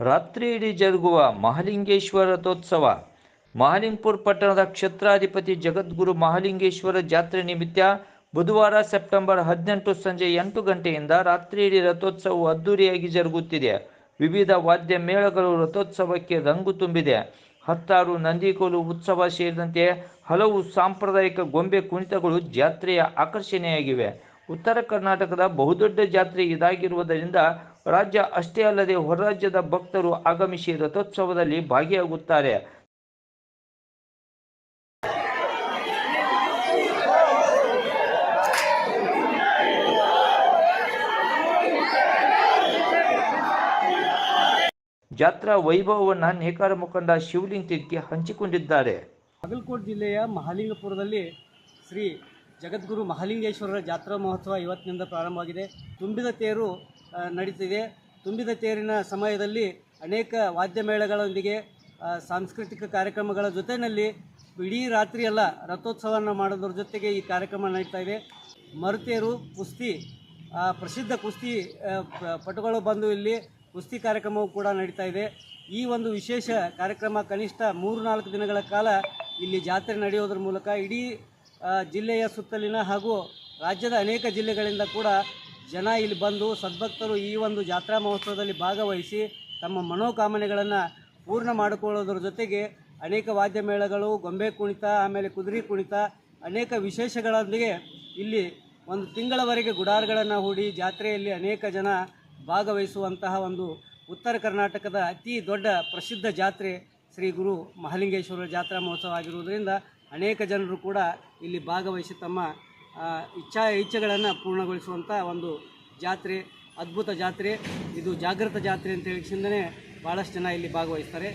ರಾತ್ರಿ ಇಡೀ ಜರುಗುವ ಮಹಾಲಿಂಗೇಶ್ವರ ರಥೋತ್ಸವ ಮಹಾಲಿಂಗಪುರ ಪಟ್ಟಣದ ಕ್ಷೇತ್ರಾಧಿಪತಿ ಜಗದ್ಗುರು ಮಹಾಲಿಂಗೇಶ್ವರ ಜಾತ್ರೆ ನಿಮಿತ್ತ ಬುಧವಾರ ಸೆಪ್ಟೆಂಬರ್ ಹದಿನೆಂಟು ಸಂಜೆ ಎಂಟು ಗಂಟೆಯಿಂದ ರಾತ್ರಿ ಇಡೀ ರಥೋತ್ಸವವು ಅದ್ದೂರಿಯಾಗಿ ಜರುಗುತ್ತಿದೆ. ವಿವಿಧ ವಾದ್ಯ ಮೇಳಗಳು ರಥೋತ್ಸವಕ್ಕೆ ರಂಗು ತುಂಬಿದೆ. ಹತ್ತಾರು ನಂದಿಕೋಲು ಉತ್ಸವ ಸೇರಿದಂತೆ ಹಲವು ಸಾಂಪ್ರದಾಯಿಕ ಗೊಂಬೆ ಕುಣಿತಗಳು ಜಾತ್ರೆಯ ಆಕರ್ಷಣೆಯಾಗಿವೆ. ಉತ್ತರ ಕರ್ನಾಟಕದ ಬಹುದೊಡ್ಡ ಜಾತ್ರೆ ಇದಾಗಿರುವುದರಿಂದ ರಾಜ್ಯ ಅಷ್ಟೇ ಅಲ್ಲದೆ ಹೊರರಾಜ್ಯದ ಭಕ್ತರು ಆಗಮಿಸಿ ರಥೋತ್ಸವದಲ್ಲಿ ಭಾಗಿಯಾಗುತ್ತಾರೆ. ಜಾತ್ರಾ ವೈಭವವನ್ನು ನೇಕಾರ ಮುಖಂಡ ಶಿವಲಿಂಗ ತಿರ್ಕಿ ಹಂಚಿಕೊಂಡಿದ್ದಾರೆ. ಬಾಗಲಕೋಟೆ ಜಿಲ್ಲೆಯ ಮಹಾಲಿಂಗಪುರದಲ್ಲಿ ಶ್ರೀ ಜಗದ್ಗುರು ಮಹಾಲಿಂಗೇಶ್ವರರ ಜಾತ್ರಾ ಮಹೋತ್ಸವ ಇವತ್ತಿನಿಂದ ಪ್ರಾರಂಭವಾಗಿದೆ. ತುಂಬಿದ ತೇರು ನಡೀತಿದೆ. ತುಂಬಿದ ತೇರಿನ ಸಮಯದಲ್ಲಿ ಅನೇಕ ವಾದ್ಯ ಮೇಳಗಳೊಂದಿಗೆ ಸಾಂಸ್ಕೃತಿಕ ಕಾರ್ಯಕ್ರಮಗಳ ಜೊತೆಯಲ್ಲಿ ಇಡೀ ರಾತ್ರಿಯೆಲ್ಲ ರಥೋತ್ಸವವನ್ನು ಮಾಡೋದ್ರ ಜೊತೆಗೆ ಈ ಕಾರ್ಯಕ್ರಮ ನಡೀತಾ ಇದೆ. ಮರುತೇರು ಕುಸ್ತಿ ಪ್ರಸಿದ್ಧ ಕುಸ್ತಿ ಪಟುಗಳು ಬಂದು ಇಲ್ಲಿ ಕುಸ್ತಿ ಕಾರ್ಯಕ್ರಮವು ಕೂಡ ನಡೀತಾ ಇದೆ. ಈ ಒಂದು ವಿಶೇಷ ಕಾರ್ಯಕ್ರಮ ಕನಿಷ್ಠ ಮೂರು ನಾಲ್ಕು ದಿನಗಳ ಕಾಲ ಇಲ್ಲಿ ಜಾತ್ರೆ ನಡೆಯೋದ್ರ ಮೂಲಕ ಇಡೀ ಜಿಲ್ಲೆಯ ಸುತ್ತಲಿನ ಹಾಗೂ ರಾಜ್ಯದ ಅನೇಕ ಜಿಲ್ಲೆಗಳಿಂದ ಕೂಡ ಜನ ಇಲ್ಲಿ ಬಂದು ಸದ್ಭಕ್ತರು ಈ ಒಂದು ಜಾತ್ರಾ ಮಹೋತ್ಸವದಲ್ಲಿ ಭಾಗವಹಿಸಿ ತಮ್ಮ ಮನೋಕಾಮನೆಗಳನ್ನು ಪೂರ್ಣ ಮಾಡಿಕೊಳ್ಳೋದ್ರ ಜೊತೆಗೆ ಅನೇಕ ವಾದ್ಯ ಮೇಳಗಳು, ಗೊಂಬೆ ಕುಣಿತ, ಆಮೇಲೆ ಕುದುರೆ ಕುಣಿತ, ಅನೇಕ ವಿಶೇಷಗಳೊಂದಿಗೆ ಇಲ್ಲಿ ಒಂದು ತಿಂಗಳವರೆಗೆ ಗುಡಾರಗಳನ್ನು ಹೂಡಿ ಜಾತ್ರೆಯಲ್ಲಿ ಅನೇಕ ಜನ ಭಾಗವಹಿಸುವಂತಹ ಒಂದು ಉತ್ತರ ಕರ್ನಾಟಕದ ಅತಿ ದೊಡ್ಡ ಪ್ರಸಿದ್ಧ ಜಾತ್ರೆ ಶ್ರೀ ಗುರು ಮಹಾಲಿಂಗೇಶ್ವರ ಜಾತ್ರಾ ಮಹೋತ್ಸವ ಆಗಿರುವುದರಿಂದ ಅನೇಕ ಜನರು ಕೂಡ ಇಲ್ಲಿ ಭಾಗವಹಿಸಿ ತಮ್ಮ ಇಚ್ಛಾ ಇಚ್ಛೆಗಳನ್ನು ಪೂರ್ಣಗೊಳಿಸುವಂಥ ಒಂದು ಜಾತ್ರೆ, ಅದ್ಭುತ ಜಾತ್ರೆ. ಇದು ಜಾಗೃತ ಜಾತ್ರೆ ಅಂತ ಹೇಳಿಸಿಂದನೇ ಭಾಳಷ್ಟು ಜನ ಇಲ್ಲಿ ಭಾಗವಹಿಸ್ತಾರೆ.